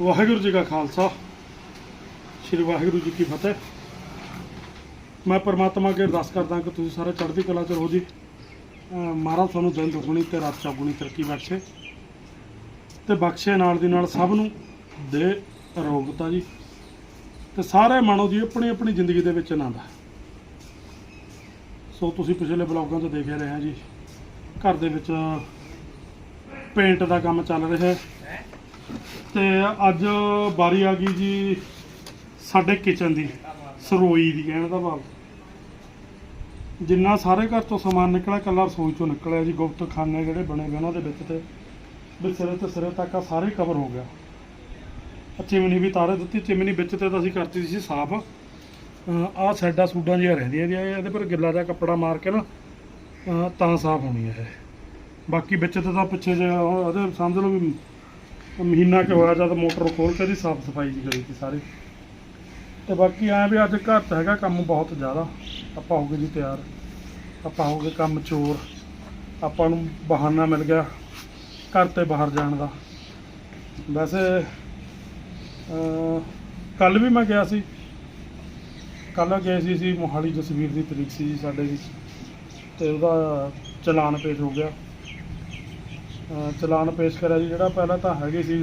ਵਾਹਿਗੁਰੂ ਜੀ ਕਾ ਖਾਲਸਾ, ਸ੍ਰੀ ਵਾਹਿਗੁਰੂ ਜੀ ਕੀ ਫਤਿਹ। ਮੈਂ ਪਰਮਾਤਮਾ ਅੱਗੇ ਅਰਦਾਸ ਕਰਦਾ ਕਿ ਤੁਸੀਂ ਸਾਰੇ ਚੜ੍ਹਦੀ ਕਲਾ ਚ ਰਹੋ ਜੀ। ਮਹਾਰਾਜ ਤੁਹਾਨੂੰ ਦਿਨ ਦੁਗਣੀ ਤੇ ਰਾਤ ਚੌਗੁਣੀ ਤਰੱਕੀ ਬਖਸ਼ੇ ਤੇ ਬਖਸ਼ੇ ਨਾਲ ਦੀ ਨਾਲ ਸਭ ਨੂੰ ਦੇ ਅਰੋਗਤਾ ਜੀ। ਤੇ ਸਾਰੇ ਮਾਣੋ ਜੀ ਆਪਣੀ ਆਪਣੀ ਜ਼ਿੰਦਗੀ ਦੇ ਵਿੱਚ ਆਨੰਦ ਸੋ ਤੁਸੀਂ ਪਿਛਲੇ ਬਲੌਗਾਂ 'ਚ ਦੇਖ ਰਹੇ ਜੀ, ਘਰ ਦੇ ਵਿੱਚ ਪੇਂਟ ਦਾ ਕੰਮ ਚੱਲ ਰਿਹਾ ਹੈ। ਤੇ ਅੱਜ ਵਾਰੀ ਆ ਗਈ ਜੀ ਸਾਡੇ ਕਿਚਨ ਦੀ, ਸਰੋਈ ਦੀ ਕਹਿਣ ਦਾ ਭਾਵ। ਜਿੰਨਾ ਸਾਰੇ ਘਰ ਤੋਂ ਸਮਾਨ ਨਿਕਲਿਆ ਕੱਲਾ ਰਸੋਈ ਚੋਂ ਨਿਕਲਿਆ ਜੀ ਗੁਪਤ ਖਾਨੇ ਜਿਹੜੇ ਬਣੇ ਗਏ ਉਹਨਾਂ ਦੇ ਵਿੱਚ ਤੇ ਵੀ ਸਿਰੇ ਤੇ ਸਿਰੇ ਤੱਕ ਆ ਸਾਰੇ ਕਵਰ ਹੋ ਗਿਆ। ਚਿਮਨੀ ਵੀ ਤਾਰੇ ਦਿੱਤੀ, ਚਿਮਨੀ ਵਿੱਚ ਤੇ ਤਾਂ ਅਸੀਂ ਕਰਤੀ ਸੀ ਸਾਫ਼। ਆਹ ਸਾਈਡਾਂ ਸੂਡਾਂ ਜਿਹੀਆਂ ਰਹਿੰਦੀਆਂ ਜੀ ਇਹਦੇ ਪਰ ਗਿੱਲਾ ਦਾ ਕੱਪੜਾ ਮਾਰ ਕੇ ਨਾ ਤਾਂ ਸਾਫ਼ ਹੋਣੀ ਹੈ ਬਾਕੀ ਵਿੱਚ ਤੇ ਤਾਂ ਪਿੱਛੇ ਜੇ ਉਹਦੇ ਸਮਝ ਲਓ ਵੀ ਮਹੀਨਾ ਕਿ ਹੋਇਆ ਜਦ ਮੋਟਰ ਖੋਲ ਕੇ ਦੀ ਸਾਫ਼ ਸਫ਼ਾਈ ਜੀ ਕਰੀ ਸੀ ਸਾਰੀ। ਤੇ ਬਾਕੀ ਐਂ ਵੀ ਅੱਜ ਘਰ ਤਾਂ ਹੈਗਾ ਕੰਮ ਬਹੁਤ ਜ਼ਿਆਦਾ। ਆਪਾਂ ਹੋ ਗਏ ਜੀ ਤਿਆਰ। ਆਪਾਂ ਹੋ ਗਏ ਕੰਮ ਚੋਰ। ਆਪਾਂ ਨੂੰ ਬਹਾਨਾ ਮਿਲ ਗਿਆ ਘਰ ਤੇ ਬਾਹਰ ਜਾਣ ਦਾ। ਵੈਸੇ ਕੱਲ ਵੀ ਮੈਂ ਗਿਆ ਸੀ। ਕੱਲ ਗਏ ਸੀ ਸੀ ਮੋਹਾਲੀ ਜਸਵੀਰ ਦੀ ਤਰੀਕ ਸੀ ਜੀ ਸਾਡੇ ਦੀ ਤੇ ਉਹਦਾ ਚਲਾਨ ਪੇਸ਼ ਹੋ ਗਿਆ। ਚਲਾਨ ਪੇਸ਼ ਕਰਿਆ ਜੀ। ਜਿਹੜਾ ਪਹਿਲਾਂ ਤਾਂ ਹੈਗੀ ਸੀ,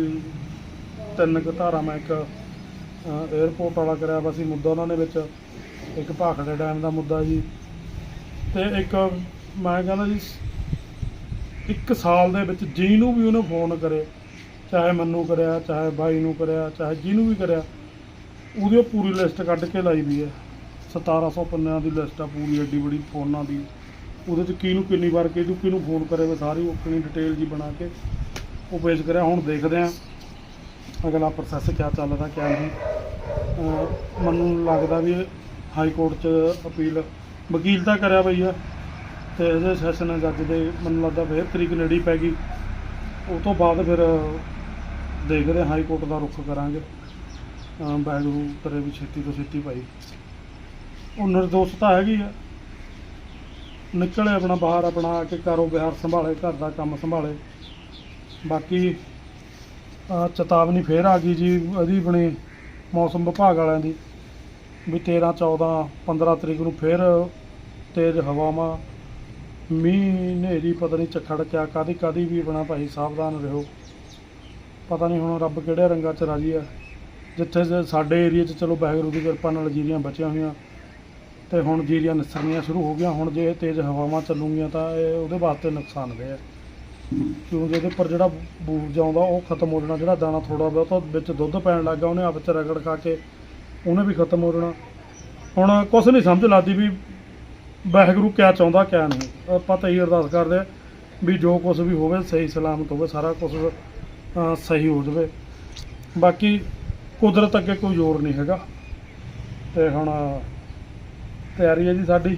ਤਿੰਨ ਕੁ ਧਾਰਾ ਮੈਂ ਇੱਕ 에어ਪੋਰਟ ਵਾਲਾ ਕਰਿਆ ਵਾ ਸੀ, ਮੁੱਦਾ ਉਹਨਾਂ ਨੇ ਵਿੱਚ। ਇੱਕ ਭਾਖੜੇ ਡੈਮ ਦਾ ਮੁੱਦਾ ਜੀ। ਤੇ ਇੱਕ ਮੈਂ ਕਹਿੰਦਾ ਜੀ, ਇੱਕ ਸਾਲ ਦੇ ਵਿੱਚ ਜਿਹਨੂੰ ਵੀ ਉਹਨੂੰ ਫੋਨ ਕਰੇ, ਚਾਹੇ ਮੈਨੂੰ ਕਰਿਆ, ਚਾਹੇ ਬਾਈ ਨੂੰ ਕਰਿਆ, ਚਾਹੇ ਜਿਹਨੂੰ ਵੀ ਕਰਿਆ, ਉਹਦੀ ਉਹ ਪੂਰੀ ਲਿਸਟ ਕੱਢ ਕੇ ਲਾਈ ਵੀ ਹੈ। 1700 ਪੰਨਿਆਂ ਦੀ ਲਿਸਟ ਆ ਪੂਰੀ, ਐਡੀ ਬੜੀ ਫੋਨਾਂ ਦੀ। ਉਹਦੇ ਚ ਕਿਹਨੂੰ ਕਿੰਨੀ ਵਾਰ ਕਿਹਨੂੰ ਕਿਹਨੂੰ ਫੋਨ ਕਰੇ ਵੇ ਸਾਰੀ ਆਪਣੀ ਡਿਟੇਲ ਜੀ ਬਣਾ ਕੇ ਉਹ ਪੇਸ਼ ਕਰਿਆ, ਹੁਣ ਦੇਖਦੇ ਆਂ ਅਗਲਾ ਪ੍ਰੋਸੈਸ ਕਿਆ ਚੱਲਦਾ, ਕਿਆ ਨਹੀਂ। ਮੈਨੂੰ ਲੱਗਦਾ ਵੀ ਹਾਈ ਕੋਰਟ ਚ ਅਪੀਲ ਵਕੀਲ ਤਾਂ ਕਰਿਆ ਪਈ ਆ ਤੇ ਇਹਦੇ ਸੈਸ਼ਨ ਜੱਜ ਦੇ ਮੈਨੂੰ ਲੱਗਦਾ ਫੇਰ ਤਰੀਕ ਨੇੜੀ ਪੈ ਗਈ। ਉਹ ਤੋਂ ਬਾਅਦ ਫਿਰ ਦੇਖਦੇ ਆਂ ਹਾਈ ਕੋਰਟ ਦਾ ਰੁਖ ਕਰਾਂਗੇ। ਅਹ ਕਰੇ ਵੀ ਛੇਤੀ ਤੋਂ ਛੇਤੀ ਭਾਈ। ਉਹ ਨਿਰਦੋਸ਼ ਤਾਂ ਹੈਗੀ ਆ। ਨਿਕਲੇ ਆਪਣਾ ਬਾਹਰ, ਆਪਣਾ ਆ ਕੇ ਕਾਰੋਬਾਰ ਸੰਭਾਲੇ, ਘਰ ਦਾ ਕੰਮ ਸੰਭਾਲੇ। ਬਾਕੀ ਅਹ ਚੇਤਾਵਨੀ ਫੇਰ ਆ ਗਈ ਜੀ, ਇਹਦੀ ਬਣੀ ਮੌਸਮ ਵਿਭਾਗ ਵਾਲਿਆਂ ਦੀ, ਵੀ 13 14 15 ਤਰੀਕ ਨੂੰ ਫੇਰ ਤੇਜ਼ ਹਵਾਵਾਂ, ਮੀਂਹ, ਹਨੇਰੀ, ਪਤਾ ਨਹੀਂ ਝੱਖੜ ਕਿਆ ਕਾਦੀ ਕਾਦੀ ਵੀ ਬਣਾ ਭਾਈ ਸਾਵਧਾਨ ਰਹੋ। ਪਤਾ ਨਹੀਂ ਹੁਣ ਰੱਬ ਕਿਹੜੇ ਰੰਗਾਂ 'ਚ ਰਾਜੀ ਆ। ਜਿੱਥੇ ਸਾਡੇ ਏਰੀਆ 'ਚ ਚਲੋ ਵਾਹਿਗੁਰੂ ਦੀ ਕਿਰਪਾ ਨਾਲ ਜੀਰੀਆਂ ਬਚੀਆਂ ਹੋਈਆਂ। ਤੇ ਹੁਣ ਜੀਰੀਆਂ ਨਿਸਰਨੀਆਂ ਸ਼ੁਰੂ ਹੋ ਗਈਆਂ। ਹੁਣ ਜੇ ਤੇਜ਼ ਹਵਾਵਾਂ ਚੱਲੂਗੀਆਂ ਤਾਂ ਇਹ ਉਹਦੇ ਵਾਸਤੇ ਨੁਕਸਾਨਦੇਹ ਹੈ। ਕਿਉਂਕਿ ਇਹਦੇ ਉੱਪਰ ਜਿਹੜਾ ਬੂਰ ਆਉਂਦਾ ਉਹ ਖਤਮ ਹੋ ਜਾਣਾ। ਜਿਹੜਾ ਦਾਣਾ ਥੋੜਾ ਬਹੁਤਾ ਵਿੱਚ ਦੁੱਧ ਪੈਣ ਲੱਗਾ ਉਹਨੇ ਆਪ ਚ ਰਗੜ ਖਾ ਕੇ ਉਹਨੇ ਵੀ ਖਤਮ ਹੋ ਜਾਣਾ। ਹੁਣ ਕੁਛ ਨਹੀਂ ਸਮਝ ਲੱਗਦੀ ਵੀ ਵਾਹਿਗੁਰੂ ਕਿਆ ਚਾਹੁੰਦਾ, ਕਿਆ ਨਹੀਂ। ਆਪਾਂ ਤਾਂ ਇਹੀ ਅਰਦਾਸ ਕਰਦੇ ਹਾਂ ਵੀ ਜੋ ਕੁਝ ਵੀ ਹੋਵੇ, ਸਹੀ ਸਲਾਮਤ ਹੋਵੇ, ਸਾਰਾ ਕੁਝ ਸਹੀ ਹੋ ਜਾਵੇ। ਬਾਕੀ ਕੁਦਰਤ ਅੱਗੇ ਕੋਈ ਜ਼ੋਰ ਨਹੀਂ ਹੈਗਾ। ਤੇ ਹੁਣ ਤਿਆਰੀ ਹੈ ਜੀ ਸਾਡੀ।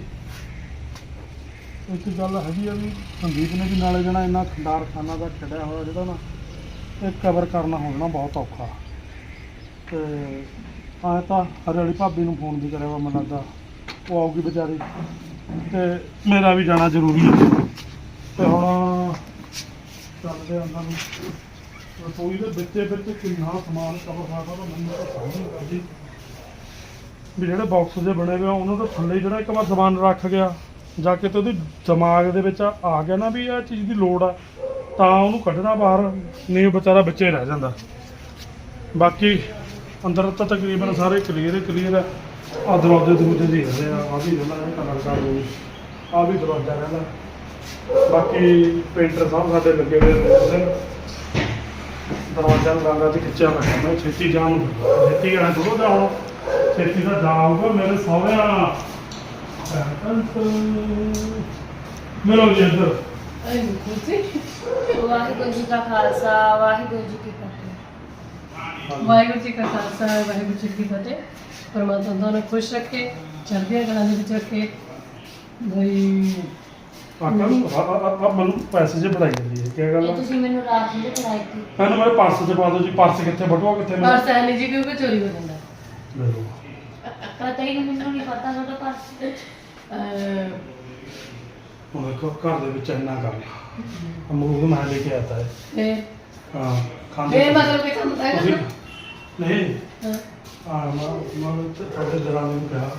ਇੱਕ ਗੱਲ ਹੈਗੀ ਆ ਵੀ ਸੰਦੀਪ ਨੇ ਵੀ ਨਾਲੇ ਜਣਾ ਇੰਨਾ ਖੰਡਾਰ ਦਾ ਛੱਡਿਆ ਹੋਇਆ ਜਿਹੜਾ ਨਾ, ਇਹ ਕਵਰ ਕਰਨਾ ਹੋ ਜਾਣਾ ਬਹੁਤ ਔਖਾ। ਤੇ ਆਏ ਤਾਂ ਹਰੇ ਵਾਲੀ ਭਾਬੀ ਨੂੰ ਫੋਨ ਵੀ ਕਰਿਆ ਵਾ, ਮੈਨੂੰ ਲੱਗਦਾ ਉਹ ਆਊਗੀ ਵਿਚਾਰੀ। ਤੇ ਮੇਰਾ ਵੀ ਜਾਣਾ ਜ਼ਰੂਰੀ ਹੈ ਤੇ ਹੁਣ ਚੱਲਦੇ ਆਂ ਨੂੰ। ਰਸੋਈ ਦੇ ਵਿੱਚੇ ਵਿੱਚ ਕਿੰਨਾ ਸਮਾਨ ਕਵਰ ਕਰਦਾ ਤਾਂ ਮੈਨੂੰ ਤਾਂ ਸਮਝ ਨਹੀਂ ਕਰਦੀ ਵੀ ਜਿਹੜੇ ਬਾਕਸ ਜੇ ਬਣੇ ਹੋਏ ਆ, ਉਹਨਾਂ ਦੇ ਥੱਲੇ ਜਿਹੜਾ ਇੱਕ ਵਾਰ ਸਮਾਨ ਰੱਖ ਗਿਆ, ਜਾ ਕੇ ਤੇ ਉਹਦੀ ਦਿਮਾਗ ਦੇ ਵਿੱਚ ਆ ਗਿਆ ਨਾ ਵੀ ਇਹ ਚੀਜ਼ ਦੀ ਲੋੜ ਆ, ਤਾਂ ਉਹਨੂੰ ਕੱਢਣਾ ਬਾਹਰ, ਨਹੀਂ ਉਹ ਵਿਚਾਰਾ ਵਿੱਚੇ ਰਹਿ ਜਾਂਦਾ। ਬਾਕੀ ਅੰਦਰ ਤਾਂ ਤਕਰੀਬਨ ਸਾਰੇ ਕਲੀਅਰ ਹੀ ਕਲੀਅਰ ਆ। ਆ ਦਰਵਾਜ਼ੇ ਦਰੂਜੇ ਜੀ ਹੈਗੇ ਆ ਆ ਵੀ ਰਹਿੰਦਾ ਇਹ ਕਲਰ ਦਾ ਰੋਲ ਆ ਵੀ ਦਰਵਾਜ਼ਾ ਰਹਿੰਦਾ। ਬਾਕੀ ਪੇਂਟਰ ਸਾਹਿਬ ਸਾਡੇ ਲੱਗੇ ਹੋਏ ਨੇ ਦਰਵਾਜ਼ਾ ਨੂੰ ਰੰਗਾਂ ਤੇ ਖਿੱਚਿਆ ਮੈਂ ਛੇਤੀ ਜਾਣ ਛੇਤੀ ਆਣਾ ਥੋੜਾ ਹੁਣ। ਛੇਤੀ ਦਾ ਜਾਊਗਾ ਮੇਰੇ ਸਹੁਰਿਆਂ ਮਿਲੋ ਜੀ ਇੱਧਰ। ਵਾਹਿਗੁਰੂ ਜੀ ਕਾ ਖਾਲਸਾ ਵਾਹਿਗੁਰੂ ਜੀ ਕੀ ਫਤਿਹ। ਵਾਹਿਗੁਰੂ ਜੀ ਕਾ ਖਾਲਸਾ ਵਾਹਿਗੁਰੂ ਜੀ ਕੀ ਫਤਿਹ। ਪਰਮਾਤਮਾ ਤੁਹਾਨੂੰ ਖੁਸ਼ ਰੱਖੇ ਚੜ੍ਹਦੀਆਂ ਕਲਾਂ ਦੇ ਵਿੱਚ ਰੱਖੇ। ਬਈ ਆਕਾ ਨੂੰ ਆ- ਆ- ਆ- ਆ ਮੈਨੂੰ ਪੈਸੇ ਜੇ ਬੜਾਈ ਜਾਂਦੀ ਹੈ ਕੀ ਗੱਲ ਇਹ ਆ ਤੁਸੀਂ ਮੈਨੂੰ ਰਾਤ ਨੂੰ ਕਰਾਈ ਸੀ। ਮੈਨੂੰ ਮੇਰੇ ਪਰਸ ਚ ਪਾ ਦਿਓ ਜੀ ਪਰਸ ਕਿੱਥੇ ਬਟੂਆ ਕਿੱਥੇ ਪਰ ਮੇਰਾ ਸੈਨੀ ਜੀ ਕਿਉਂਕਿ ਚੋਰੀ ਹੋ ਜਾਂਦਾ। ਲੈ ਲਓ। ਪਤਾ ਹੀ ਨਹੀਂ ਮੈਨੂੰ ਨਹੀਂ ਪਤਾ ਤੁਹਾਡਾ ਪਰਸ ਅਹ ਹੁਣ ਦੇਖੋ ਘਰ ਦੇ ਵਿੱਚ ਇੰਨਾ ਕੰਮ ਅਮਰੂਦ ਮੈਂ ਲੈ ਕੇ ਆਤਾ ਹੈ। ਫਿਰ? ਹਾਂ ਖਾਂਦੇ ਬੇ ਮਤਲਬ ਦੇ ਕੰਮ ਤਾਂ ਤੁਸੀਂ ਨਹੀਂ। ਹਾਂ। ਆ ਮੈਂ ਮੈਂ ਤੇ ਤੁਹਾਡੇ ਦਰਾਨੇ ਨੂੰ ਕਿਹਾ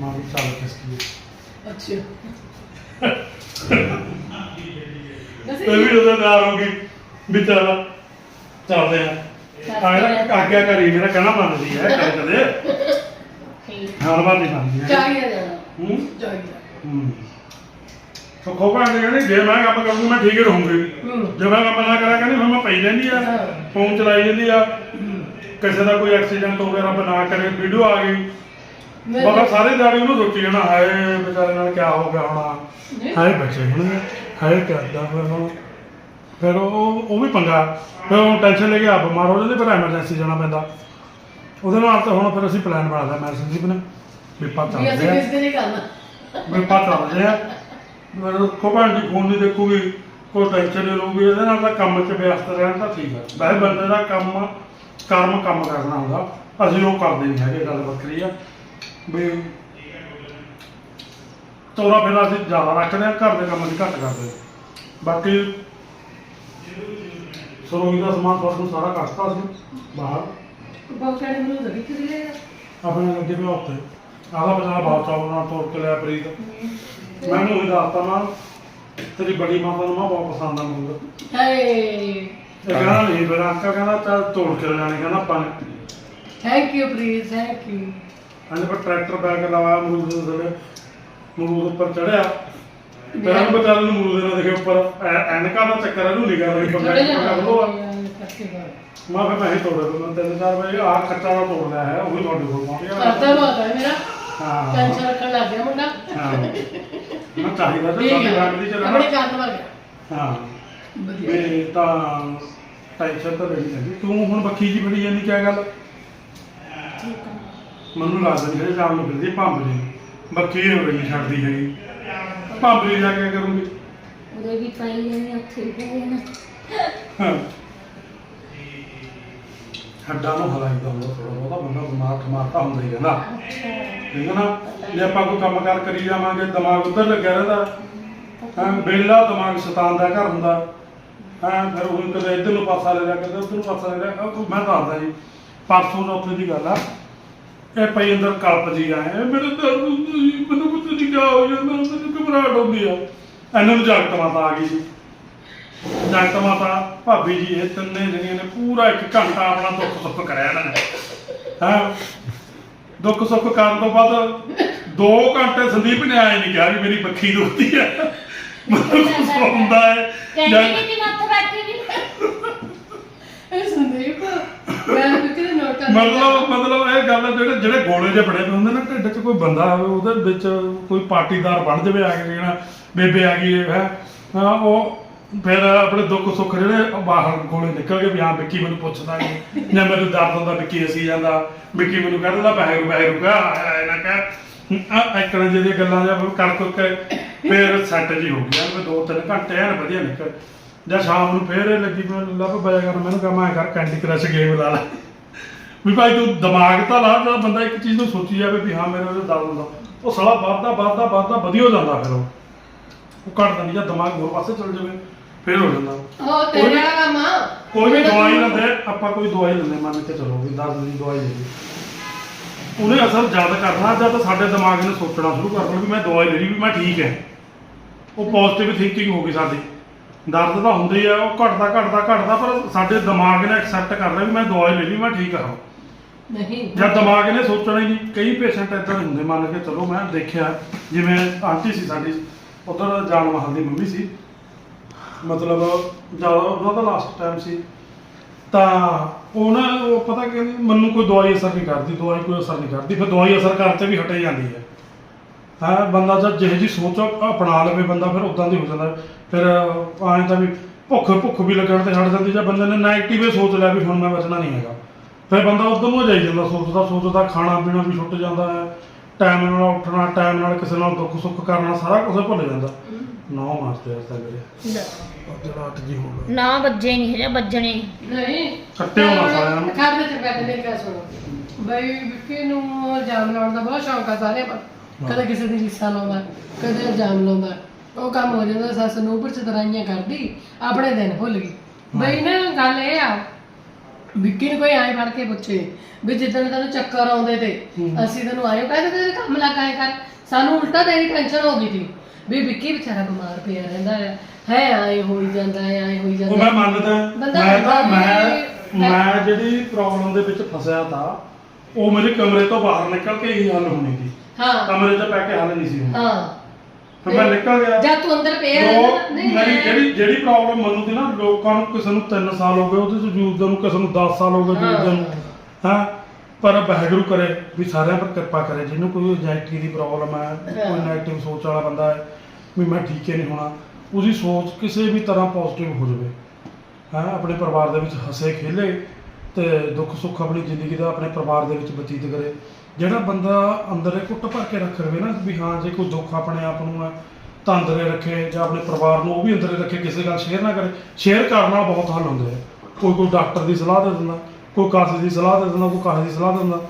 ਮੈਂ ਵੀ ਚੱਲ ਕਿਸਕੀ ਅੱਛਾ। ਤੇ ਵੀ ਉਹਦਾ ਨਾਰ ਹੋ ਗਈ ਵਿਚਾਰਾ ਚੱਲਦੇ ਆ। ਆਇਆ ਆਗਿਆ ਕਰੀ ਮੇਰਾ ਕਹਿਣਾ ਮੰਨਦੀ ਹੈ ਕਦੇ ਕਦੇ ਹਰ ਵਾਰ ਨਹੀਂ ਮੰਨਦੀ ਹੈ। ਚਾਹੀਦਾ ਜਾਣਾ ਹੂੰ? ਚਾਹੀਦਾ। ਹੂੰ। ਸੋ ਖੋਪਾ ਨੇ ਕਹਿੰਦੀ ਜੇ ਮੈਂ ਕੰਮ ਕਰੂੰਗੀ ਮੈਂ ਠੀਕ ਹੀ ਰਹੂੰਗੀ। ਹੂੰ। ਜੇ ਮੈਂ ਕੰਮ ਨਾ ਕਰਾਂ ਕਹਿੰਦੀ ਫਿਰ ਮੈਂ ਪਈ ਰਹਿੰਦੀ ਆ। ਹਾਂ। ਫੋਨ ਚਲਾਈ ਜਾਂਦੀ ਆ। ਕਿਸੇ ਦਾ ਕੋਈ ਐਕਸੀਡੈਂਟ ਹੋ ਗਿਆ ਰੱਬ ਨਾ ਕਰੇ ਵੀਡੀਓ ਆ ਗਈ। ਮੈਂ ਬਾਬਾ ਸਾਰੇ ਦਿਹਾੜੀ ਉਹਨੂੰ ਸੋਚੀ ਜਾਣਾ ਹਾਏ ਵਿਚਾਰੇ ਨਾਲ ਕੀ ਹੋ ਗਿਆ ਹੋਣਾ। ਨਹੀਂ। ਹਾਏ ਬੱਚੇ ਹੁਣ ਹਾਏ ਕਰਦਾ ਫਿਰ ਹੁਣ। ਫਿਰ ਉਹ ਉਹ ਵੀ ਪੰਗਾ। ਫਿਰ ਉਹ ਟੈਨਸ਼ਨ ਲੈ ਕੇ ਆ ਬਿਮਾਰ ਹੋ ਜਾਂਦੇ ਫਿਰ ਐਮਰਜੈਂਸੀ ਜਾਣਾ ਪੈਂਦਾ। ਉਹਦੇ ਨਾਲ ਤਾਂ ਹੁਣ ਫਿਰ ਅਸੀਂ ਪਲਾਨ ਬਣਾ ਲਿਆ ਮੈਂ ਸੰਦੀਪ ਨੇ। ਵੀ ਪਾ ਵੀ ਅਸੀਂ ਚੱਲਦੇ ਕਿਸ ਆ ਦੇ ਨਹੀਂ ਕਰਨਾ। ਵੀ ਪਾ ਚੱਲਦੇ ਆ ਮੇਰੇ ਕੋ ਭੈਣ ਦੀ ਫੋਨ ਨਹੀਂ ਦੇਖੂਗੀ। ਕੋਈ ਟੈਨਸ਼ਨ ਨਹੀਂ ਲਊਗੀ ਇਹਦੇ ਨਾਲ ਤਾਂ ਕੰਮ 'ਚ ਵਿਅਸਤ ਰਹਿਣ ਤਾਂ ਠੀਕ ਹੈ ਵੈਸੇ ਬੰਦੇ ਦਾ ਕੰਮ ਕਰਮ ਕੰਮ ਕਰਨਾ ਹੁੰਦਾ। ਅਸੀਂ ਉਹ ਕਰਦੇ ਨਹੀਂ ਹੈਗੇ ਗੱਲ ਵੱਖਰੀ ਆ। ਵੀ ਤੋਰਾ ਫੇਰਾ ਅਸੀਂ ਜ਼ਿਆਦਾ ਰੱਖਦੇ ਆ ਘਰ ਦੇ ਕੰਮ ਅਸੀਂ ਘੱਟ ਕਰਦੇ ਹਾਂ। ਬਾਕੀ ਸਰੋਈ ਦਾ ਸਮਾਨ ਤੁਹਾਨੂੰ ਸਾਰਾ ਕੱਟਤਾ ਸੀ ਬਾਹਰ। ਸਾਰੇ ਨੂੰ ਤਾਂ ਕਿੱਥੇ ਦੇ ਆਪਣੇ ਲੱਗੇ ਪਿਆ ਉੱਤੇ ਆਲਾ ਬਜਾ ਬਾਤ ਚਾਵਲ ਨਾਲ ਤੋੜ ਕੇ ਲਿਆ ਪ੍ਰੀਤ। ਮੈਨੂੰ ਹੀ ਦੱਸਤਾ ਨਾ ਤੇਰੀ ਬੜੀ ਮਾਤਾ ਨੂੰ ਮੈਂ ਬਹੁਤ ਪਸੰਦ ਆ ਮੈਨੂੰ ਹਾਏ ਇਹ ਕਹਿੰਦਾ ਨਹੀਂ ਮੇਰਾ ਅੰਕਾ ਕਹਿੰਦਾ ਚੱਲ ਤੋੜ ਕੇ ਲੈਣੇ ਕਹਿੰਦਾ ਆਪਾਂ ਨੇ। Thank you please thank you ਹਾਂਜੀ ਪਰ ਟਰੈਕਟਰ ਬੈਗ ਲਵਾਇਆ ਅਮਰੂਦ ਦੇ ਥੱਲੇ। ਅਮਰੂਦ ਉੱਪਰ ਚੜਿਆ। ਫਿਰ ਉਹਨੂੰ ਬਚਾਰੇ ਨੂੰ ਅਮਰੂਦ ਦੇ ਦੇਖੇ ਉੱਪਰ ਐ- ਐਨਕਾਂ ਦਾ ਚੱਕਰ ਇਹਨੂੰ ਨਿਗਾ ਰਹੀ ਥੋੜੇ ਪੰਗਾ ਜਿਹਾ ਕਰ ਲੋ ਕਰਕੇ ਬਾਅਦ ਮੈਂ ਫਿਰ ਮੈਂ ਹੀ ਤੋੜਿਆ ਮੈਂ ਤਿੰਨ ਚਾਰ ਵਜੇ ਆਹ ਖੱਟਾ ਦਾ ਤੋੜ ਲਿਆ ਹੈ ਉਹ ਵੀ ਤੁਹਾਡੇ ਕੋਲ ਪਹੁੰਚ ਕਰਦਾ ਬਹੁਤ ਹੈ ਮੇਰਾ। ਹਾਂ। ਟੈਨਸ਼ਨ ਰੱਖਣ ਲੱਗ ਗਿਆ ਮੁੰਡਾ। ਹਾਂ। ਮੈਂ ਚਾਹੀਦਾ ਤਾਂ ਠੀਕ ਹੈ। ਦੀ ਚੱਲਣਾ ਆਪਣੇ ਕਰਨ ਗਿਆ। ਹਾਂ। ਵਧੀਆ। ਵੀ ਤਾਂ ਟੈਨਸ਼ਨ ਤਾਂ ਨਹੀਂ ਹੈਗੀ ਤੂੰ ਹੁਣ ਬੱਖੀ ਜੀ ਫੜੀ ਜਾਂਦੀ ਕਿਆ ਗੱਲ? ਠੀਕ ਆ। ਮੈਨੂੰ ਲੱਗਦਾ ਨਹੀਂ ਜਿਹੜੇ ਜਾਣ ਨੂੰ ਫਿਰਦੀ ਭੰਬ ਜੀ ਬੱਖੀ ਹੋ ਗਈ ਛੱਡਦੀ ਹੈਗੀ। ਭੰਬ ਜੀ ਜਾ ਕੇ ਕਰੂੰਗੀ। ਉਹਦੇ ਵੀ ਪਾਈ ਜਾਂਦੇ ਉੱਥੇ ਵੀ ਪਏ ਨਾ। ਹਾਂ। ਹੱਡਾਂ ਨੂੰ ਹਲਾਈਦਾ ਹੁੰਦਾ ਥੋੜਾ ਬਹੁਤਾ, ਬੰਦਾ ਬਿਮਾਰ ਠਮਾਰਤਾ ਹੁੰਦਾ ਹੀ ਰਹਿੰਦਾ। ਠੀਕ ਹੈ ਨਾ? ਜੇ ਆਪਾਂ ਕੋਈ ਕੰਮ ਕਾਰ ਕਰੀ ਜਾਵਾਂਗੇ, ਦਿਮਾਗ ਉੱਧਰ ਲੱਗਿਆ ਰਹਿੰਦਾ। ਹਾਂ ਬੇਲਾ ਦਿਮਾਗ ਸ਼ੈਤਾਨ ਦਾ ਘਰ ਹੁੰਦਾ। ਹਾਂ, ਫਿਰ ਉਹ ਕਦੇ ਇੱਧਰ ਨੂੰ ਪਾਸਾ ਲੈ ਜਾ ਕਦੇ ਉੱਧਰ ਨੂੰ ਪਾਸਾ ਲੈ ਜਾ ਉਹ ਮੈਂ ਦੱਸਦਾ ਜੀ, ਪਰਸੋਂ ਚੌਥੇ ਦੀ ਗੱਲ ਆ। ਇਹ ਪਈ ਅੰਦਰ ਕਲਪ ਜੀ ਆਏ ਮੇਰੇ ਦਰਦ ਹੁੰਦੀ ਮੈਨੂੰ ਕੁਝ ਨਹੀਂ ਹੋ ਜਾਂਦਾ ਮੈਨੂੰ ਘਬਰਾਹਟ ਹੁੰਦੀ ਆ। ਇਹਨਾਂ ਨੂੰ ਜਗਤ ਮਾਤਾ ਆ ਗਈ ਸੀ। ਜਗਤ ਮਾਤਾ ਭਾਬੀ ਜੀ ਇਹ ਤਿੰਨੇ ਜਣੀਆਂ ਨੇ ਪੂਰਾ ਇੱਕ ਘੰਟਾ ਆਪਣਾ ਦੁੱਖ ਸੁੱਖ ਕਰਿਆ ਇਹਨਾਂ ਨੇ। ਹਾਂ? ਦੁੱਖ ਸੁੱਖ ਕਰਨ ਤੋਂ ਬਾਅਦ 2 ਘੰਟੇ ਸੰਦੀਪ ਨੇ ਆਏ ਨਹੀਂ ਕਿਹਾ ਵੀ ਮੇਰੀ ਬੱਖੀ ਦੁਖਦੀ ਹੈ ਮੈਨੂੰ ਕੁਝ ਹੁੰਦਾ ਹੈ ਕਹਿੰਦੇ ਜਾਂ- ਕਿ ਕਿ ਮੱਥ ਬੈਠੀ ਵੀ। ਇਹ ਸੰਦੀਪ ਮੈਂ ਕਿਤੇ ਨੋਟ ਕਰ ਮਤਲਬ ਮਤਲਬ ਇਹ ਗੱਲ ਜਿਹੜੇ ਜਿਹੜੇ ਗੋਲੇ ਜਿਹੇ ਬੜੇ ਪਏ ਹੁੰਦੇ ਨਾ ਢਿੱਡ 'ਚ ਕੋਈ ਬੰਦਾ ਆਵੇ ਉਹਦੇ ਵਿੱਚ ਕੋਈ ਪਾਰਟੀਦਾਰ ਬਣ ਜਾਵੇ ਆ ਕੇ ਜਿਹੜਾ ਬੇਬੇ ਆ ਗਈ ਹੈ ਹਾਂ? ਉਹ ਫਿਰ ਆਪਣੇ ਦੁੱਖ ਸੁੱਖ ਜਿਹੜੇ ਬਾਹਰ ਗੋਲੇ ਨਿਕਲ ਗਏ ਵੀ ਹਾਂ ਵਿੱਕੀ ਮੈਨੂੰ ਪੁੱਛਦਾ ਨਹੀਂ ਜਾਂ ਮੈਨੂੰ ਦਰਦ ਹੁੰਦਾ ਵਿੱਕੀ ਅਸੀਂ ਜਾਂਦਾ। ਵਿੱਕੀ ਮੈਨੂੰ ਕਹਿੰਦਾ ਬਹਿਰੂ ਬਹਿਰੂ ਕਾ ਆਇਆ ਨਾ ਕਹਿ। ਜਿਹੇ ਗੱਲਾਂ ਜਾਂ ਕਰ ਕੁ ਫਿਰ ਸੈੱਟ ਜੀ ਹੋ ਗਿਆ ਮੈਂ ਦੋ ਤਿੰਨ ਘੰਟੇ ਐਨ ਵਧੀਆ ਨਿਕਲ। ਜਾਂ ਸ਼ਾਮ ਨੂੰ ਫੇਰ ਲੱਗੀ ਮੈਂ ਲੱਭ ਪਿਆ ਕਰ, ਮੈਨੂੰ ਕਹਾਂ, ਮੈਂ ਕਰ ਕੈਂਡੀ ਕ੍ਰਸ਼ ਗੇਮ ਲਾ ਲੈ। ਵੀ ਭਾਈ ਤੂੰ ਦਿਮਾਗ ਤਾਂ ਲਾ, ਜਿਹੜਾ ਬੰਦਾ ਇੱਕ ਚੀਜ਼ ਨੂੰ ਸੋਚੀ ਜਾਵੇ ਵੀ ਹਾਂ, ਮੇਰੇ ਉਹਦੇ ਦਰਦ ਹੁੰਦਾ। ਉਹ ਸਾਲਾ ਵੱਧਦਾ ਵੱਧਦਾ ਵੱਧਦਾ, ਵਧੀਆ ਜਾਂਦਾ ਫਿਰ ਉਹ। ਉਹ ਘਟਦਾ ਨਹੀਂ ਜਾਂ ਦਿਮਾਗ ਹੋਰ ਪਾਸੇ ਚਲ ਜਾਵੇ। ਫਿਰ ਹੋ ਜਾਂਦਾ। ਉਹ ਤੇਰੇ ਵਾਲਾ ਕੰਮ ਆ। ਕੋਈ ਵੀ ਦਵਾਈ ਲੈਂਦੇ ਆਪਾਂ ਕੋਈ ਦਵਾਈ ਲੈਂਦੇ ਮੰਨ ਕੇ ਚਲੋ ਵੀ ਦਰਦ ਦੀ ਦਵਾਈ ਲੈ ਲਈ। ਉਹਨੇ ਅਸਰ ਜਦ ਕਰਨਾ ਜਦ ਸਾਡੇ ਦਿਮਾਗ ਨੇ ਸੋਚਣਾ ਸ਼ੁਰੂ ਕਰ ਦੇਣਾ ਵੀ ਮੈਂ ਦਵਾਈ ਲੈ ਲਈ ਵੀ ਮੈਂ ਠੀਕ ਹੈ। ਉਹ ਪੋਜ਼ਿਟਿਵ ਥਿੰਕਿੰਗ ਹੋ ਗਈ ਸਾਡੀ। ਦਰਦ ਤਾਂ ਹੁੰਦੀ ਆ ਉਹ ਘਟਦਾ ਘਟਦਾ ਘਟਦਾ ਪਰ ਸਾਡੇ ਦਿਮਾਗ ਨੇ ਐਕਸੈਪਟ ਕਰ ਲਿਆ ਵੀ ਮੈਂ ਦਵਾਈ ਲੈ ਲਈ ਮੈਂ ਠੀਕ ਹਾਂ। ਨਹੀਂ। ਜਦ ਦਿਮਾਗ ਨੇ ਸੋਚਣਾ ਹੀ ਨਹੀਂ। ਕਈ ਪੇਸ਼ੈਂਟ ਇਦਾਂ ਹੁੰਦੇ ਮੰਨ ਕੇ ਚਲੋ ਮੈਂ ਦੇਖਿਆ ਜਿਵੇਂ ਆਂਟੀ ਸੀ ਸਾਡੀ ਉਧਰ ਜਾਨ ਮਹਲ ਦੀ ਮੰਮੀ ਸੀ ਮਤਲਬ ਜਦ ਉਹਨਾਂ ਦਾ ਲਾਸਟ ਟਾਈਮ ਸੀ। ਤਾਂ ਉਹ ਨਾ ਉਹ ਪਤਾ ਕਿ ਮੈਨੂੰ ਕੋਈ ਦਵਾਈ ਅਸਰ ਨਹੀਂ ਕਰਦੀ, ਦਵਾਈ ਕੋਈ ਅਸਰ ਨਹੀਂ ਕਰਦੀ, ਫਿਰ ਦਵਾਈ ਅਸਰ ਕਰਨ ਵੀ ਹਟੇ ਜਾਂਦੀ ਹੈ। ਹਾਂ, ਬੰਦਾ ਜਦ ਜਿਹੇ ਜੀ ਸੋਚ ਅਪਣਾ ਲਵੇ ਬੰਦਾ, ਫਿਰ ਉਦਾਂ ਦੀ ਹੋ ਜਾਂਦਾ। ਫਿਰ ਐਂ ਤਾਂ ਵੀ ਭੁੱਖ ਭੁੱਖ ਵੀ ਲੱਗਣ ਤੇ ਹਟ ਜਾਂਦੀ, ਜਾਂ ਬੰਦੇ ਨੇ ਨੈਗੇਟਿਵ ਸੋਚ ਲਿਆ ਵੀ ਹੁਣ ਮੈਂ ਬਚਣਾ ਨਹੀਂ ਹੈਗਾ। ਫਿਰ ਬੰਦਾ ਉਧਰ ਨੂੰ ਜਾਈ ਜਾਂਦਾ, ਸੋਚਦਾ ਸੋਚਦਾ, ਖਾਣਾ, ਪੀਣਾ ਵੀ ਛੁੱਟ ਜਾਂਦਾ ਹੈ। ਟਾਈਮ ਨਾਲ ਉੱਠਣਾ ਟਾਈਮ ਨਾਲ ਕਿਸੇ ਨਾਲ ਦੁੱਖ ਸੁੱਖ ਕਰਨਾ, ਸਾਰਾ ਕੁਝ ਭੁੱਲ ਜਾਂਦਾ। ਨੌ ਜਿਹੜਾ ਜੀ ਹੋ ਗਿਆ ਨਾ ਵੱਜੇ ਨਹੀਂ ਹਜੇ ਵੱਜਣੇ। ਨਹੀਂ। ਖੱਟੇ ਹੋਣਾ ਸਾਰਿਆਂ ਨੂੰ। ਖਾਦੇ ਤੇ ਬੈਠ ਮੇਰੀ ਗੱਲ ਸੁਣੋ। ਬਈ ਵਿੱਕੀ ਨੂੰ ਜਾਮ ਲਾਉਣ ਦਾ ਬਹੁਤ ਸ਼ੌਂਕ ਆ ਸਾਰੇ ਪਰ ਕਦੇ ਕਿਸੇ ਦੀ ਹਿੱਸਾ ਲਾਉਂਦਾ ਕਦੇ ਜਾਮ ਲਾਉਂਦਾ। ਉਹ ਕੰਮ ਹੋ ਜਾਂਦਾ ਸੱਸ ਨੂੰ ਉੱਪਰ ਚ ਕਰਦੀ ਆਪਣੇ ਦਿਨ ਭੁੱਲ ਗਈ। ਬਈ ਨਾ ਗੱਲ ਇਹ ਆ ਵਿੱਕੀ ਨੂੰ ਕੋਈ ਆਏ ਫੜ ਕੇ ਪੁੱਛੇ ਵੀ ਜਿੱਦਣ ਤੈਨੂੰ ਚੱਕਰ ਆਉਂਦੇ ਤੇ। ਅਸੀਂ ਤੈਨੂੰ ਆਇਓ ਕਹਿੰਦੇ ਤੇਰੇ ਕੰਮ ਲੱਗਾ ਕਰ। ਸਾਨੂੰ ਉਲਟਾ ਤੇਰੀ ਟੈਨਸ਼ਨ ਹੋ ਗਈ ਸੀ। ਵੀ ਵਿੱਕੀ ਵਿਚਾਰਾ ਬਿਮਾਰ ਪਿਆ ਰਹਿੰਦਾ ਹੈ ਹੈ ਆਏ ਹੋਈ ਜਾਂਦਾ ਹੈ ਆਏ ਹੋਈ ਉਹ ਜਾਂਦਾ ਮੈਂ ਹੈ। ਮੰਨਦਾ। ਬੰਦਾ ਮੈਂ ਤਾਂ ਮੈਂ ਮੈਂ ਜਿਹੜੀ ਪ੍ਰੋਬਲਮ ਦੇ ਵਿੱਚ ਫਸਿਆ ਤਾਂ ਉਹ ਮੇਰੇ ਕਮਰੇ ਤੋਂ ਬਾਹਰ ਨਿਕਲ ਕੇ ਹੀ ਹੱਲ ਹੋਣੀ ਸੀ। ਹਾਂ। ਕਮਰੇ 'ਚ ਪੈ ਕੇ ਹੱਲ ਨਹੀਂ ਸੀ ਹੋਣੀ। ਹਾਂ। ਫਿਰ ਮੈਂ ਨਿਕਲ ਗਿਆ। ਜਦ ਤੂੰ ਅੰਦਰ ਪਿਆ ਰਹਿੰਦਾ ਨਾ- ਨਹੀਂ ਮੇਰੀ ਮੈਂ- ਜਿਹੜੀ ਜਿਹੜੀ ਪ੍ਰੋਬਲਮ ਮੈਨੂੰ ਸੀ ਨਾ ਲੋਕਾਂ ਨੂੰ ਕਿਸੇ ਨੂੰ 3 ਸਾਲ ਹੋ ਗਏ ਉਹਦੇ ਚ ਜੂਦ ਨੂੰ ਕਿਸੇ ਨੂੰ 10 ਸਾਲ ਹੋ ਗਏ ਜੂਦ ਨੂੰ। ਹਾਂ? ਪਰ ਵਾਹਿਗੁਰੂ ਕਰੇ ਵੀ ਸਾਰਿਆਂ ਪਰ ਕਿਰਪਾ ਕਰੇ ਜਿਹਨੂੰ ਕੋਈ ਐਂਜ਼ਾਈਟੀ ਦੀ ਪ੍ਰੋਬਲਮ ਹੈ ਕੋਈ ਨੈਗੇਟਿਵ ਸੋਚ ਵਾਲਾ ਬੰਦਾ ਹੈ ਵੀ ਮੈਂ ਠੀਕ ਹੀ ਨਹੀਂ ਹੋਣਾ ਉਹਦੀ ਸੋਚ ਕਿਸੇ ਵੀ ਤਰ੍ਹਾਂ ਪੋਜ਼ਿਟਿਵ ਹੋ ਜਾਵੇ। ਹਾਂ ਆਪਣੇ ਪਰਿਵਾਰ ਦੇ ਵਿੱਚ ਹੱਸੇ ਖੇਲੇ ਤੇ ਦੁੱਖ ਸੁੱਖ ਆਪਣੀ ਜ਼ਿੰਦਗੀ ਦਾ ਆਪਣੇ ਪਰਿਵਾਰ ਦੇ ਵਿੱਚ ਬਤੀਤ ਕਰੇ। ਜਿਹੜਾ ਬੰਦਾ ਅੰਦਰ ਇਹ ਕੁੱਟ ਭਰ ਕੇ ਰੱਖ ਰਵੇ ਨਾ ਵੀ ਹਾਂ ਜੇ ਕੋਈ ਦੁੱਖ ਆਪਣੇ ਆਪ ਨੂੰ ਹੈ ਤਾਂ ਅੰਦਰੇ ਰੱਖੇ ਜਾਂ ਆਪਣੇ ਪਰਿਵਾਰ ਨੂੰ ਉਹ ਵੀ ਅੰਦਰੇ ਰੱਖੇ ਕਿਸੇ ਗੱਲ ਸ਼ੇਅਰ ਨਾ ਕਰੇ। ਸ਼ੇਅਰ ਕਰਨ ਨਾਲ ਬਹੁਤ ਹੱਲ ਹੁੰਦੇ ਆ। ਕੋਈ ਕੋਈ ਡਾਕਟਰ ਦੀ ਸਲਾਹ ਦੇ ਦਿੰਦਾ। ਕੋਈ ਕਾਸੇ ਦੀ ਸਲਾਹ ਦੇ ਦਿੰਦਾ ਕੋਈ ਕਾਸੇ ਦੀ ਸਲਾਹ ਦੇ ਦਿੰਦਾ।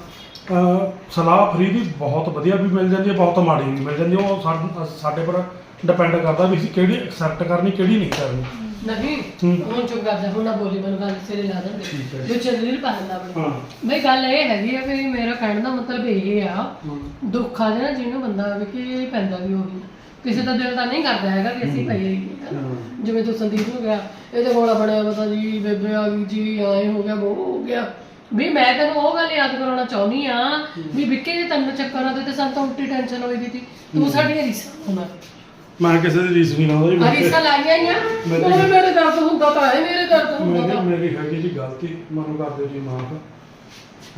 ਅਹ ਸਲਾਹ ਫਰੀ ਦੀ ਬਹੁਤ ਵਧੀਆ ਵੀ ਮਿਲ ਜਾਂਦੀ ਹੈ ਬਹੁਤ ਮਾੜੀ ਵੀ ਮਿਲ ਜਾਂਦੀ ਹੈ। ਉਹ ਸਾਡ- ਸਾਡੇ ਪਰ ਡਿਪੈਂਡ ਕਰਦਾ ਵੀ ਅਸੀਂ ਕਿਹੜੀ ਐਕਸੈਪਟ ਕਰਨੀ ਕਿਹੜੀ ਨਹੀਂ ਕਰਨੀ। ਨਹੀਂ ਹੂੰ। ਹੁਣ ਚੁੱਪ ਕਰ ਜਾ ਹੁਣ ਨਾ ਬੋਲੀ ਮੈਨੂੰ ਗੱਲ ਸਿਰੇ ਲਾ ਦਿੰਦੇ ਠੀਕ ਹੈ। ਜੋ। ਚੱਲੀ ਪਾ ਦਿੰਦਾ ਆਪਣੀ। ਹਾਂ। ਬਈ ਗੱਲ ਇਹ ਹੈਗੀ ਆ ਵੀ ਮੇਰਾ ਕਹਿਣ ਦਾ ਮਤਲਬ ਇਹ ਆ ਦੁੱਖ ਆ ਜਿਹੜਾ ਜਿਹਨੂੰ ਬੰਦਾ ਵੀ ਕਿ ਪੈਂਦਾ ਵੀ ਉਹੀ ਕਿਸੇ ਦਾ ਦਿਲ ਤਾਂ ਨਹੀਂ ਕਰਦਾ ਹੈਗਾ ਕਿ ਅਸੀਂ ਪਈਏ ਹੀ ਹਨਾ। ਹਮ। ਜਿਵੇਂ ਤੂੰ ਸੰਦੀਪ ਨੂੰ ਗਿਆ ਇਹਦੇ ਕੋਲ ਬਣਿਆ ਪਤਾ ਜੀ ਬੇਬੇ ਆ ਗਈ ਜੀ ਆਏ ਹੋ ਗਿਆ ਉਹ ਹੋ ਗਿਆ। ਵੀ ਮੈਂ ਤੈਨੂੰ ਉਹ ਗੱਲ ਯਾਦ ਕਰਾਉਣਾ ਚਾਹੁੰਦੀ ਆ ਵੀ ਵਿੱਕੇ ਦੇ ਤੈਨੂੰ ਚੱਕਰ ਆਉਂਦੇ ਤੇ ਸਾਨੂੰ ਤਾਂ ਉਲਟੀ ਟੈਨਸ਼ਨ ਹੋਈ ਦੀ ਸੀ ਤੂੰ ਸਾਡੀਆਂ ਰੀਸਾਂ ਹੋਣਾ ਮੈਂ ਕਿਸੇ ਦੀ ਰੀਸ ਨਹੀਂ ਲਾਉਂਦਾ ਜੀ ਆ ਮੇਰੀ- ਰੀਸਾਂ ਲਾਈਆਂ ਹੀ ਆ। ਮੈਂ ਉਹ ਵੀ ਮੇਰੇ ਦਰਦ ਹੁੰਦਾ ਤਾਂ ਹੈ ਮੇਰੇ ਦਰਦ ਹੁੰਦਾ ਮੇਰੀ ਤਾਂ। ਮੇਰੀ ਹੈਗੀ ਜੀ ਗਲਤੀ ਮੈਨੂੰ ਕਰ ਦਿਓ ਜੀ ਮਾਫ।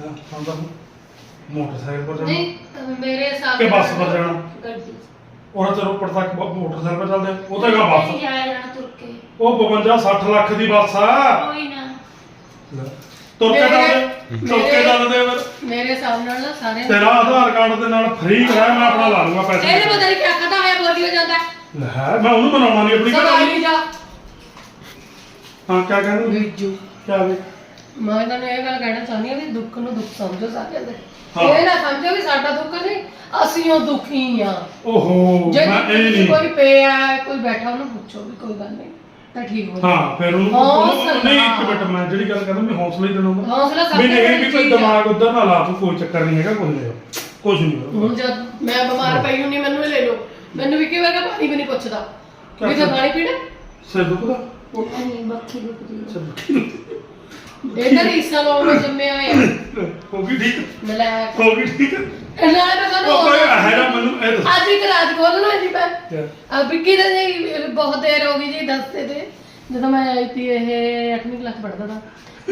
ਹਾਂ ਹਾਂ ਤਾਂ ਮੋਟਰਸਾਈਕਲ ਪਰ ਜਾਣਾ। ਨਹੀਂ ਮੇਰੇ ਹਿਸਾਬ ਕਿ ਬੱਸ ਪਰ ਜਾਣਾ। ਗੱਡੀ। ਉਹਨਾਂ ਤੇ ਰੋਪੜ ਤੱਕ ਬ- ਮੋਟਰਸਾਈਕਲ ਪਰ ਚੱਲਦੇ ਉਹ ਤਾਂ ਹੈਗਾ ਬੱਸ। ਨਹੀਂ ਜਾਇਆ ਜਾਣਾ ਤੁਰ ਕੇ। ਉਹ 52 60 ਲੱਖ ਦੀ ਬੱਸ ਆ। ਕੋਈ ਨਾ। ਤੁਰ ਕੇ ਚੱਲਦੇ ਤੁਰ ਕੇ ਮੇਰੇ- ਚੱਲਦੇ ਫਿਰ। ਮੇਰੇ ਹਿਸਾਬ ਨਾਲ ਨਾ ਸਾਰੇ ਤੇਰਾ ਆਧਾਰ ਕਾਰਡ ਦੇ ਨਾਲ ਫ੍ਰੀ ਕਰਾਇਆ ਮੈਂ ਆਪਣਾ ਲਾ ਲੂੰਗਾ ਪੈਸੇ। ਇਹਨੇ ਪਤਾ ਨਹੀਂ ਕਿਆ ਕਹਤਾ ਹੋਇਆ ਬੋਲੀ ਹੋ ਜਾਂਦਾ? ਲੈ ਮੈਂ ਉਹਨੂੰ ਬਣਾਉਣਾ ਨਹੀਂ ਆਪਣੀ ਘਰ ਆਈ ਵਾਲੀ। ਜਾ। ਹਾਂ ਕਿਆ ਕਹਿੰਦੇ? ਵੀਜੂ ਕਿਆ ਵੀ? ਮੈਂ ਤੁਹਾਨੂੰ ਇਹ ਗੱਲ ਕਹਿਣਾ ਚਾਹੁੰਦੀ ਹਾਂ ਵੀ ਦੁੱਖ ਨੂੰ ਦੁੱਖ ਸਮਝੋ ਸਾਰਿਆਂ ਦੇ ਹਾਂ। ਇਹ ਨਾ ਸਮਝੋ ਵੀ ਸਾਡਾ ਦੁੱਖ ਨਹੀਂ ਅਸੀਂ ਉਹ ਦੁਖੀ ਆ ਓਹੋ ਜੇ ਮੈਂ ਇਹ ਨਹੀਂ ਕੋਈ ਪਿਆ ਹੈ, ਕੋਈ ਬੈਠਾ ਉਹਨੂੰ ਪੁੱਛੋ ਵੀ ਕੋਈ ਗੱਲ ਨਹੀਂ ਤਾਂ ਠੀਕ ਹੋ। ਹਾਂ ਫਿਰ ਉਹਨੂੰ ਹੌਸਲਾ। ਉਹਨੂੰ- ਨਹੀਂ ਇੱਕ ਮਿੰਟ ਮੈਂ ਜਿਹੜੀ ਗੱਲ ਕਰਦਾ ਮੈਂ ਹੌਸਲਾ ਹੀ ਦੇਣਾ ਹੁੰਦਾ ਹੌਸਲਾ ਸਭ ਵੀ ਤੋਂ ਨਹੀਂ ਵੀ ਕੋਈ ਚੀਜ਼ ਆ। ਦਿਮਾਗ ਉਧਰ ਨਾ ਲਾ ਤੂੰ ਕੋਈ ਚੱਕਰ ਨਹੀਂ ਹੈਗਾ ਕੁਝ ਨਹੀਂ। ਕੁਝ ਨਹੀਂ। ਹੁਣ ਜਦ ਮੈਂ ਬਿਮਾਰ ਪਈ ਹੁੰਨੀ ਮੈਨੂੰ ਇਹ ਲੈ ਲਓ। ਮੈਨੂੰ ਵੀ ਕਿਵੇਂ ਦਾ ਪਾਣੀ ਵੀ ਨਹੀਂ ਪੁੱਛਦਾ। ਵੀ ਤੇ ਪਾਣੀ ਪੀਣਾ? ਸਿਰ ਦੁਖਦਾ? ਉਹ ਨਹੀਂ ਬੱਖੀ ਦੁਖਦੀ ਹੈ ਸਿਰ ਦੁਖੀ ਇਹ ਤਾਂ ਰੀਸਾਂ ਲਾਉਣ ਨੂੰ ਜੰਮਿਆ ਹੋਇਆ ਹੋ ਗਈ ਠੀਕ? ਮਲਾਕ ਹੋ ਗਈ ਠੀਕ? ਇਹਨਾਂ ਨੇ ਤਾਂ ਸਾਨੂੰ ਉਹ ਕੋਈ ਹੋਰ- ਹੈਗਾ ਮੈਨੂੰ ਇਹ ਦੱਸ। ਅੱਜ ਇੱਕ ਰਾਤ ਖੋਲਣਾ ਜੀ ਮੈਂ ਕਿਆ? ਆ ਵਿੱਕੀ ਦਾ ਜੀ ਬਹੁਤ ਦੇਰ ਹੋ ਗਈ ਜੀ ਦੱਸਦੇ ਤੇ ਜਦੋਂ ਮੈਂ ਆਈ ਤੀ ਇਹ 8ਵੀਂ ਕਲਾਸ ਪੜ੍ਹਦਾ ਤਾਂ।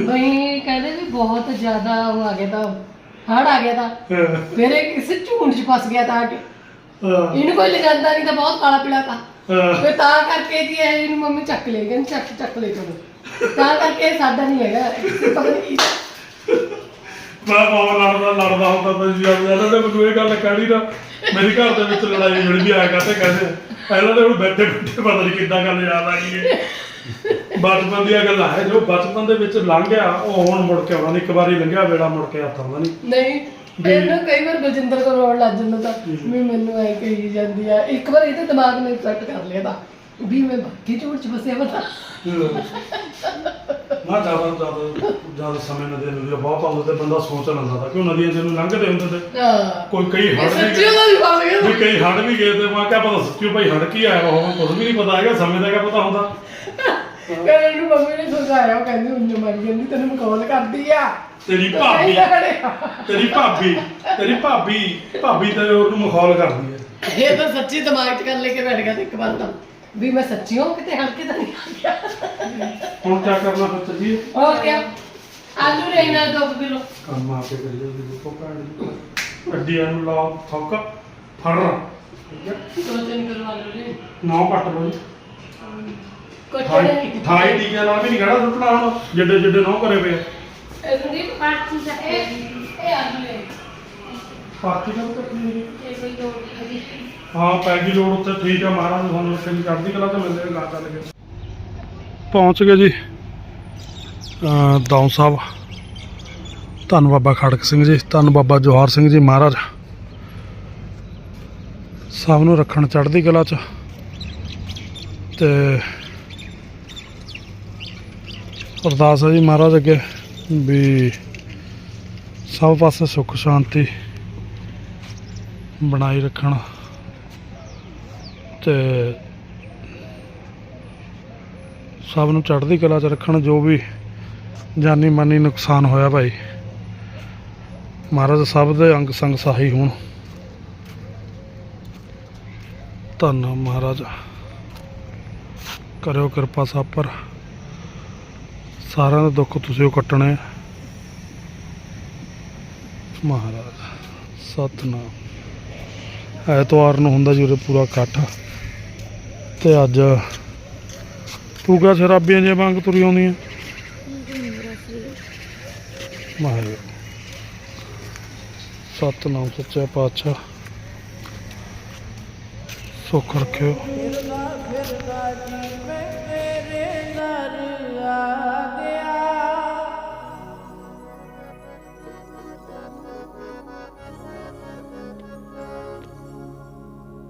ਬਈ ਕਹਿੰਦੇ ਵੀ ਬਹੁਤ ਜ਼ਿਆਦਾ ਉਹ ਆ ਗਿਆ ਤਾਂ ਹੜ ਆ ਗਿਆ ਤਾਂ। ਹਾਂ, ਫਿਰ ਇਹ ਕਿਸੇ ਝੂੰਡ 'ਚ ਫਸ ਗਿਆ ਤਾਂ। ਆ ਕੇ ਹਾਂ, ਇਹਨੂੰ ਕੋਈ ਲਿਜਾਂਦਾ ਨਹੀਂ ਤਾਂ ਬਹੁਤ ਕਾਲਾ ਪੀਲਾ ਤਾਂ। ਹਾਂ। ਫਿਰ ਤਾਂ ਕਰਕੇ ਜੀ ਇਹ ਇਹਨੂੰ ਮੰਮੀ ਚੱਕ ਲੈ ਗਏ ਚੱਕ ਚੱਕ ਲੈ ਚਲੋ ਤਾਂ ਕਰਕੇ ਸਾਡਾ ਨਹੀਂ ਹੈਗਾ। ਪਤਾ ਨਹੀਂ ਮੈਂ ਬਾਬਾ ਲੜਦਾ ਲੜਦਾ ਹੁੰਦਾ ਤਾਂ ਜੀ ਇਹਨਾਂ ਨੇ ਮੈਨੂੰ ਇਹ ਗੱਲ ਕਹਿਣੀ ਨਾ ਮੇਰੀ ਘਰ ਦੇ ਵਿੱਚ ਲੜਾਈ ਜੁੜੀ ਵੀ ਆਇਆ ਤੇ ਕਹਿੰਦੇ ਪਹਿਲਾਂ ਤਾਂ ਹੁਣ ਬੈਠੇ ਬੈਠੇ ਪਤਾ ਨਹੀਂ ਕਿੱਦਾਂ ਗੱਲ ਯਾਦ ਆ ਗਈ ਹੈ। ਬਚਪਨ ਦੀਆਂ ਗੱਲਾਂ ਹੈ ਜੋ ਬਚਪਨ ਦੇ ਵਿੱਚ ਲੰਘ ਗਿਆ ਉਹ ਹੁਣ ਮੁੜ ਕੇ ਆਉਣਾ ਨਹੀਂ। ਇੱਕ ਵਾਰੀ ਲੰਘਿਆ ਵੇੜਾ ਮੁੜ ਕੇ ਹੱਥ ਆਉਂਦਾ ਨਹੀਂ। ਨਹੀਂ ਇਹਨੂੰ ਕਈ ਵਾਰ ਬਲਜਿੰਦਰ ਕੋਲ ਰੋਣ ਲੱਗ ਜਾਂਦਾ ਤਾਂ ਵੀ ਮੈਨੂੰ ਐ ਕਹੀ ਜਾਂਦੀ ਆ। ਇੱਕ ਵਾਰ ਇਹਦੇ ਦਿਮਾਗ ਨੇ ਸੈੱਟ ਕਰ ਲਿਆ ਤਾਂ। ਵੀ ਮੈਂ ਬਾਕੀ ਝੂਠ ਚ ਫਸਿਆ ਪਤਾ ਨਾ ਜ਼ਿਆਦਾ ਜ਼ਿਆਦਾ ਜ਼ਿਆਦਾ ਸਮੇਂ ਨਦੀਆਂ ਨੂੰ ਬਹੁਤ ਆਉਂਦੇ ਤੇ ਬੰਦਾ ਸੋਚ ਲੈਂਦਾ ਤਾਂ। ਕਿਉਂ ਨਦੀਆਂ ਜਿਹਨੂੰ ਲੰਘਦੇ ਹੁੰਦੇ ਤੇ? ਹਾਂ। ਕੋਈ ਕਈ ਹੜ ਵੀ ਸੱਚੀ ਉਹਦਾ ਵੀ ਫਸ ਗਿਆ ਵੀ ਕਈ ਹੜ ਵੀ ਗਏ ਤੇ ਮੈਂ ਕਿਹਾ ਪਤਾ ਸੱਚੀ ਭਾਈ ਹੜ ਕੀ ਆਇਆ ਉਹ ਕੁਝ ਵੀ ਨਹੀਂ ਪਤਾ ਹੈਗਾ ਸਮੇਂ ਦਾ ਕਿਆ ਪਤਾ ਹੁੰਦਾ। ਕਹਿੰਦੇ ਨੂੰ ਮੰਮੀ ਨੇ ਸਮਝਾਇਆ ਉਹ ਕਹਿੰਦੀ ਉਂਝ ਮਰ ਜਾਂਦੀ ਤੈਨੂੰ ਕਾਲ ਕਰਦੀ ਆ। ਤੇਰੀ ਭਾਬੀ ਤੇਰੀ ਭਾਬੀ ਤੇਰੀ ਭਾਬੀ ਭਾਬੀ ਤੇ ਉਹਨੂੰ ਮਖੌਲ ਕਰਦੀ ਹੈ। ਇਹ ਤਾਂ ਸੱਚੀ ਦਿਮਾਗ 'ਚ ਕਰ ਲੈ ਕੇ ਬੈਠ ਗਿਆ ਤੇ ਇੱਕ ਵਾਰ ਤਾਂ। ਵੀ ਮੈਂ ਸੱਚੀ ਹਾਂ ਕਿਤੇ ਹਲਕੇ ਤਾਂ ਨਹੀਂ ਆ ਗਿਆ। ਹੁਣ ਕੀ ਕਰਨਾ ਫਿਰ ਚੱਲੀਏ ਹੋਰ ਕੀ ਆਲੂ ਰਹਿਣਾ 2 ਕਿਲੋ ਕੰਮ ਆ ਕੇ ਕਰੀਏ ਜੀ ਦੇਖੋ ਭੈਣ ਅੱਡੀਆਂ ਨੂੰ ਲਾਓ ਥੱਕ ਫੜ ਠੀਕ ਹੈ? ਦੋ ਤਿੰਨ ਕਿਲੋ ਆਲੂ ਲੈ ਨੌ ਕੱਟ ਲਓ ਜੀ। ਕੱਟੜੇ ਠਾਈ ਟੀਕਿਆਂ ਨਾਲ ਵੀ ਨਹੀਂ ਖੜਾ ਸੁੱਟਣਾ ਹੁਣ। ਜਿੱਡੇ ਜਿੱਡੇ ਨੌ ਕਰੇ ਪਏ। ਇਹ ਸੰਦੀਪ ਪਾਰਟੀ ਦਾ ਇਹ ਇਹ ਆਲੂ ਲੈ ਪਾਰਟੀ ਕਰ ਕੱਟਣੀ ਜੀ ਇਹ ਕੋਈ ਲੋੜ ਨਹੀਂ ਪਹੁੰਚ ਗਏ ਜੀ। ਦੌਂ ਸਾਹਿਬ। ਧੰਨ ਬਾਬਾ ਖੜਕ ਸਿੰਘ ਜੀ, ਧੰਨ ਬਾਬਾ ਜੋਹਾਰ ਸਿੰਘ ਜੀ ਮਹਾਰਾਜ। ਸਭ ਨੂੰ ਰੱਖਣ ਚੜ੍ਹਦੀ ਕਲਾ ਚ। ਤੇ ਅਰਦਾਸ ਹੈ ਜੀ ਮਹਾਰਾਜ ਅੱਗੇ ਵੀ ਸਭ ਪਾਸੇ ਸੁੱਖ ਸ਼ਾਂਤੀ ਬਣਾਈ ਰੱਖਣਾ। ਤੇ ਸਭ ਨੂੰ ਚੜ੍ਹਦੀ ਕਲਾ 'ਚ ਰੱਖਣ ਜੋ ਵੀ ਜਾਨੀ ਮਾਨੀ ਨੁਕਸਾਨ ਹੋਇਆ ਭਾਈ। ਮਹਾਰਾਜ ਸਭ ਦੇ ਅੰਗ ਸੰਗ ਸਾਹੀ ਹੋਣ। ਧੰਨ ਮਹਾਰਾਜ। ਕਰਿਓ ਕਿਰਪਾ ਸਭ ਪਰ। ਸਾਰਿਆਂ ਦਾ ਦੁੱਖ ਤੁਸੀਂ ਉਹ ਕੱਟਣੇ। ਮਹਾਰਾਜ, ਸਤਨਾਮ। ਐਤਵਾਰ ਨੂੰ ਹੁੰਦਾ ਜੀ ਉਰੇ ਪੂਰਾ ਇਕੱਠ। ਤੇ ਅੱਜ ਤੂੰ ਕਾ ਸ਼ਰਾਬੀਆਂ ਜੇ ਵਾਂਗ ਤੁਰੀ ਆਉਂਦੀਆਂ। ਮਾਰੇ ਸਤਨਾਮ ਸੱਚਾ ਪਾਤਸ਼ਾਹ। ਸੁੱਖ ਰੱਖਿਓ।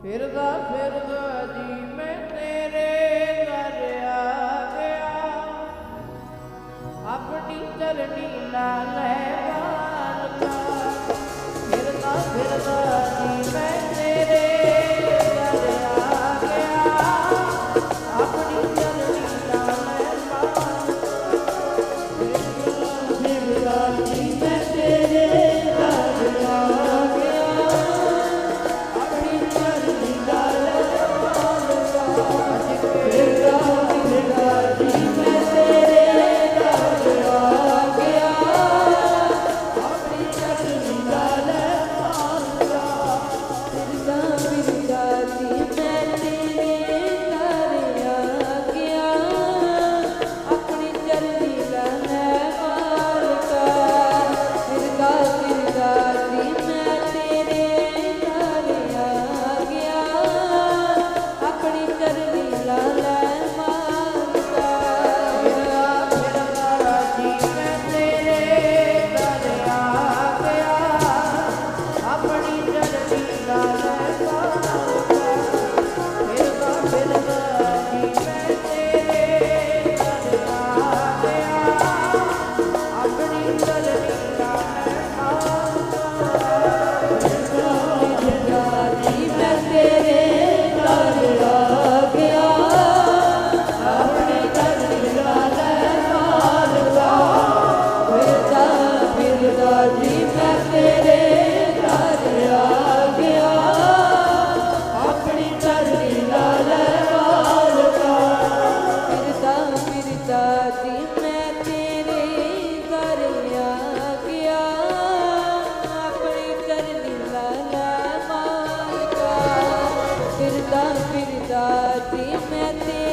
ਫਿਰਦਾ ਫਿਰਦਾ। la la. Daddy, Daddy.